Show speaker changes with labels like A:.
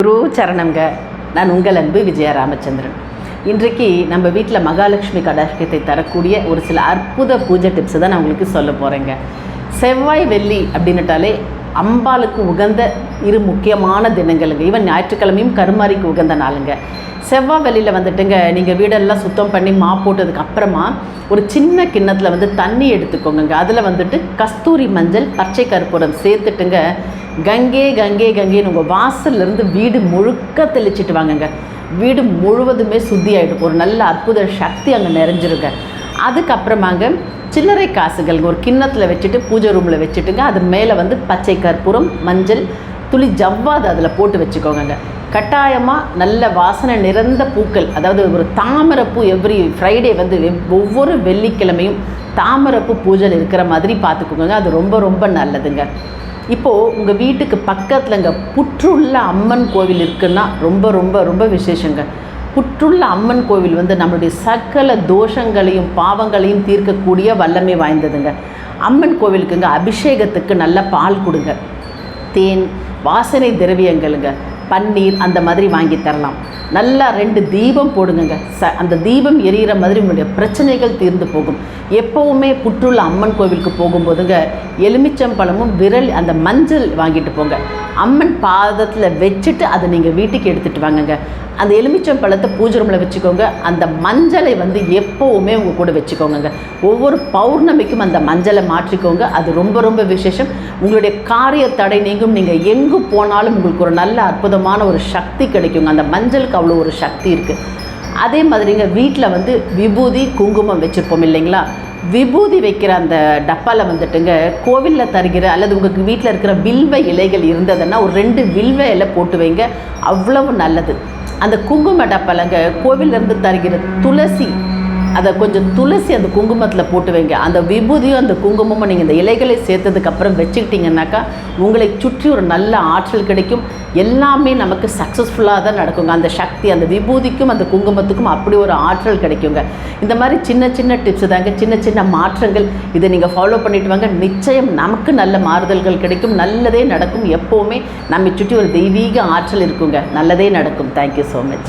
A: குரு சரணங்க நான் உங்கள் அன்பு விஜய ராமச்சந்திரன் இன்றைக்கு நம்ம வீட்டில் மகாலட்சுமி கடாஷ்கத்தை தரக்கூடிய ஒரு சில அற்புத பூஜை டிப்ஸை தான் நான் உங்களுக்கு சொல்ல போகிறேங்க செவ்வாய் வெள்ளி அப்படின்னுட்டாலே அம்பாளுக்கு உகந்த இரு முக்கியமான தினங்களுங்க. ஈவன் ஞாயிற்றுக்கிழமையும் கருமாரிக்கு உகந்த நாளுங்க. செவ்வாய் வெள்ளியில் வந்துட்டுங்க நீங்கள் வீடெல்லாம் சுத்தம் பண்ணி மா போட்டதுக்கு அப்புறமா ஒரு சின்ன கிண்ணத்தில் வந்து தண்ணி எடுத்துக்கோங்க அதில் வந்துட்டு கஸ்தூரி மஞ்சள் பச்சை கற்பூரம் சேர்த்துட்டுங்க கங்கே கங்கே கங்கேன்னு உங்கள் வாசல்லேருந்து வீடு முழுக்க தெளிச்சிட்டு வாங்கங்க. வீடு முழுவதுமே சுத்தி ஆகிடும் ஒரு நல்ல அற்புத சக்தி அங்கே நிறைஞ்சிருங்க. அதுக்கப்புறமாங்க சில்லறை காசுகள் ஒரு கிண்ணத்தில் வச்சுட்டு பூஜை ரூமில் வச்சுட்டுங்க. அது மேலே வந்து பச்சை கற்பூரம் மஞ்சள் துளி ஜவ்வாது அதில் போட்டு வச்சுக்கோங்க கட்டாயமாக நல்ல வாசனை நிறைந்த பூக்கள். அதாவது ஒரு தாமரைப்பூ எவ்ரி ஃப்ரைடே வந்து ஒவ்வொரு வெள்ளிக்கிழமையும் தாமரைப்பூ பூஜை இருக்கிற மாதிரி பார்த்துக்கோங்க. அது ரொம்ப ரொம்ப நல்லதுங்க. இப்போது உங்கள் வீட்டுக்கு பக்கத்துலங்க புற்றுள்ள அம்மன் கோவில் இருக்குன்னா ரொம்ப ரொம்ப ரொம்ப விசேஷங்க. புற்றுள்ள அம்மன் கோவில் வந்து நம்மளுடைய சகல தோஷங்களையும் பாவங்களையும் தீர்க்கக்கூடிய வல்லமை வாய்ந்ததுங்க. அம்மன் கோவிலுக்குங்க அபிஷேகத்துக்கு நல்ல பால் கொடுங்க. தேன் வாசனை திரவியங்களுங்க. பன்னீர் அந்த மாதிரி வாங்கி தரலாம். நல்லா ரெண்டு தீபம் போடுங்கங்க. ச அந்த தீபம் எரியிற மாதிரி உங்களுடைய பிரச்சனைகள் தீர்ந்து போகும். எப்போவுமே புற்றுள்ள அம்மன் கோவிலுக்கு போகும்போதுங்க எலுமிச்சம்பழமும் விரல் அந்த மஞ்சள் வாங்கிட்டு போங்க. அம்மன் பாதத்தில் வச்சுட்டு அதை நீங்கள் வீட்டுக்கு எடுத்துகிட்டு வாங்கங்க. அந்த எலுமிச்சம் பழத்தை பூஜை ரூமில் வச்சுக்கோங்க. அந்த மஞ்சளை வந்து எப்போவுமே உங்கள் கூட வச்சுக்கோங்க ஒவ்வொரு பௌர்ணமிக்கும் அந்த மஞ்சளை மாற்றிக்கோங்க. அது ரொம்ப ரொம்ப விசேஷம். உங்களுடைய காரிய தடை நீங்கும். நீங்கள் எங்கு போனாலும் உங்களுக்கு ஒரு நல்ல அற்புதமான ஒரு சக்தி கிடைக்குங்க. அந்த மஞ்சளுக்கு அவ்வளோ ஒரு சக்தி இருக்குது அதே மாதிரிங்க வீட்டில் வந்து விபூதி குங்குமம் வச்சுருப்போம் இல்லைங்களா? விபூதி வைக்கிற அந்த டப்பாவில் வந்துட்டுங்க கோவிலில் தருகிற அல்லது உங்களுக்கு வீட்டில் இருக்கிற வில்வ இலைகள் இருந்ததுன்னா ஒரு ரெண்டு வில்வ இலை போட்டு வைங்க. அவ்வளவு நல்லது. அந்த குங்கும டப்பாலங்க கோவிலிருந்து தருகிற துளசி அதை கொஞ்சம் துளசி அந்த குங்குமத்தில் போட்டு வைங்க. அந்த விபூதியும் அந்த குங்குமமும் நீங்கள் இந்த இலைகளை சேர்த்ததுக்கப்புறம் வச்சுக்கிட்டிங்கனாக்கா உங்களை சுற்றி ஒரு நல்ல ஆற்றல் கிடைக்கும். எல்லாமே நமக்கு சக்ஸஸ்ஃபுல்லாக தான் நடக்குங்க. அந்த சக்தி அந்த விபூதிக்கும் அந்த குங்குமத்துக்கும் அப்படி ஒரு ஆற்றல் கிடைக்குங்க. இந்த மாதிரி சின்ன சின்ன டிப்ஸ் தாங்க. சின்ன சின்ன மாற்றங்கள். இதை நீங்கள் ஃபாலோ பண்ணிட்டு வாங்க. நிச்சயம் நமக்கு நல்ல மாறுதல்கள் கிடைக்கும். நல்லதே நடக்கும். எப்போவுமே நம்மை சுற்றி ஒரு தெய்வீக ஆற்றல் இருக்குங்க. நல்லதே நடக்கும். Thank you so much